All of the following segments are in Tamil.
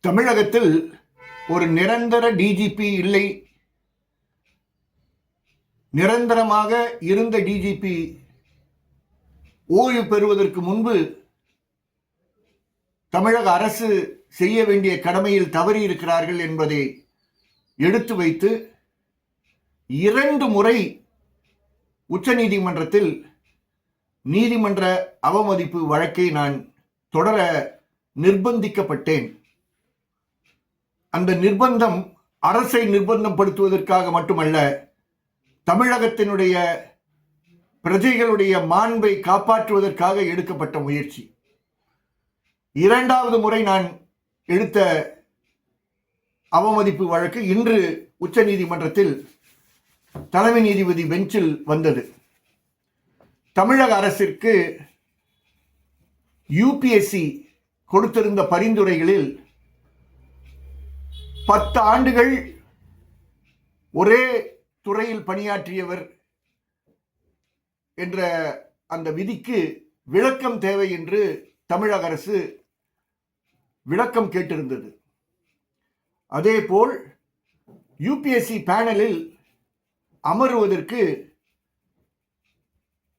தமிழகத்தில் ஒரு நிரந்தர டிஜிபி இல்லை. நிரந்தரமாக இருந்த டிஜிபி ஓய்வு பெறுவதற்கு முன்பு தமிழக அரசு செய்ய வேண்டிய கடமையில் தவறி இருக்கிறார்கள் என்பதை எடுத்து வைத்து இரண்டு முறை உச்சநீதிமன்றத்தில் நீதிமன்ற அவமதிப்பு வழக்கை நான் தொடர நிர்பந்திக்கப்பட்டேன். அந்த நிர்பந்தம் அரசை நிர்பந்தப்படுத்துவதற்காக மட்டுமல்ல தமிழகத்தினுடைய பிரஜைகளுடைய மாண்பை காப்பாற்றுவதற்காக எடுக்கப்பட்ட முயற்சி. இரண்டாவது முறை நான் எடுத்த அவமதிப்பு வழக்கு இன்று உச்சநீதிமன்றத்தில் தலைமை நீதிபதி பெஞ்சில் வந்தது. தமிழக அரசிற்கு யூபிஎஸ்சி கொடுத்திருந்த பரிந்துரைகளில் பத்து ஆண்டுகள் ஒரே துறையில் பணியாற்றியவர் என்ற அந்த விதிக்கு விளக்கம் தேவை என்று தமிழக அரசு விளக்கம் கேட்டிருந்தது. அதேபோல் யூபிஎஸ்சி பேனலில் அமருவதற்கு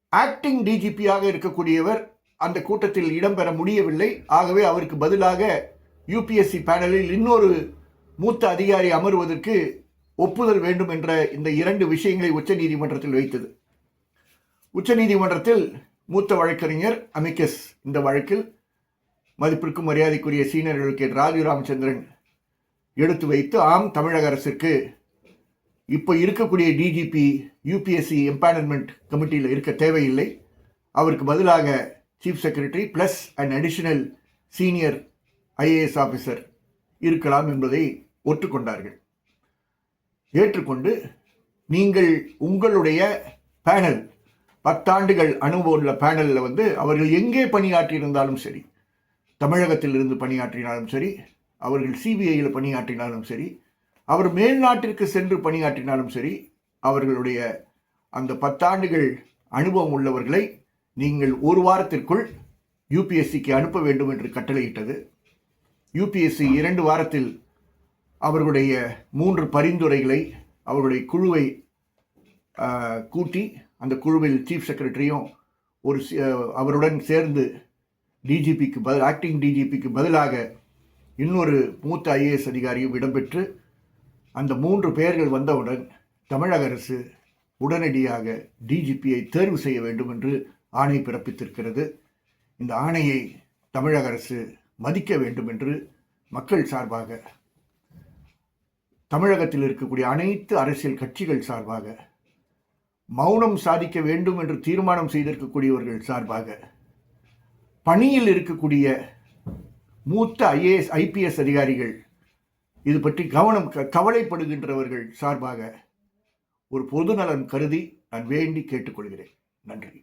ஆக்டிங் டிஜிபியாக இருக்கக்கூடியவர் அந்த கூட்டத்தில் இடம்பெற முடியவில்லை. ஆகவே அவருக்கு பதிலாக யூபிஎஸ்சி பேனலில் இன்னொரு மூத்த அதிகாரி அமர்வதற்கு ஒப்புதல் வேண்டும் என்ற இந்த இரண்டு விஷயங்களை உச்சநீதிமன்றத்தில் வைத்தது. உச்சநீதிமன்றத்தில் மூத்த வழக்கறிஞர் அமிகஸ் இந்த வழக்கில் மதிப்பிற்கும் மரியாதைக்குரிய சீனியர்களுக்கு அட்வொகேட் ராஜீவ் ராமச்சந்திரன் எடுத்து வைத்து ஆம் தமிழக அரசுக்கு இப்போ இருக்கக்கூடிய டிஜிபி யூபிஎஸ்சி எம்பேனல்மெண்ட் கமிட்டியில் இருக்க தேவையில்லை. அவருக்கு பதிலாக chief secretary plus and additional senior IAS officer இருக்கலாம் என்பதை ஒற்றுக்கொண்டார்கள். ஏற்றுக்கொண்டு நீங்கள் உங்களுடைய பேனல் பத்தாண்டுகள் அனுபவம் உள்ள பேனலில் வந்து அவர்கள் எங்கே பணியாற்றியிருந்தாலும் சரி தமிழகத்தில் இருந்து பணியாற்றினாலும் சரி அவர்கள் சிபிஐயில் பணியாற்றினாலும் சரி அவர் மேல்நாட்டிற்கு சென்று பணியாற்றினாலும் சரி அவர்களுடைய அந்த பத்தாண்டுகள் அனுபவம் உள்ளவர்களை நீங்கள் ஒரு வாரத்திற்குள் யூபிஎஸ்சிக்கு அனுப்ப வேண்டும் என்று கட்டளையிட்டது. யூபிஎஸ்சி இரண்டு வாரத்தில் அவர்களுடைய மூன்று பரிந்துரைகளை அவருடைய குழுவை கூட்டி அந்த குழுவில் சீஃப் செக்ரட்டரியும் ஒரு அவருடன் சேர்ந்து டிஜிபிக்கு பதில் ஆக்டிங் டிஜிபிக்கு பதிலாக இன்னொரு மூத்த ஐஏஎஸ் அதிகாரியும் இடம்பெற்று அந்த மூன்று பெயர்கள் வந்தவுடன் தமிழக அரசு உடனடியாக டிஜிபியை தேர்வு செய்ய வேண்டும் என்று ஆணை பிறப்பித்திருக்கிறது. இந்த ஆணையை தமிழக அரசு மதிக்க வேண்டும் என்று மக்கள் சார்பாக தமிழகத்தில் இருக்கக்கூடிய அனைத்து அரசியல் கட்சிகள் சார்பாக மௌனம் சாதிக்க வேண்டும் என்று தீர்மானம் செய்திருக்கக்கூடியவர்கள் சார்பாக பணியில் இருக்கக்கூடிய மூத்த ஐஏஎஸ் ஐபிஎஸ் அதிகாரிகள் இது பற்றி கவனம் க- கவலைப்படுகின்றவர்கள் சார்பாக ஒரு பொதுநலன் கருதி நான் வேண்டி கேட்டுக்கொள்கிறேன். நன்றி.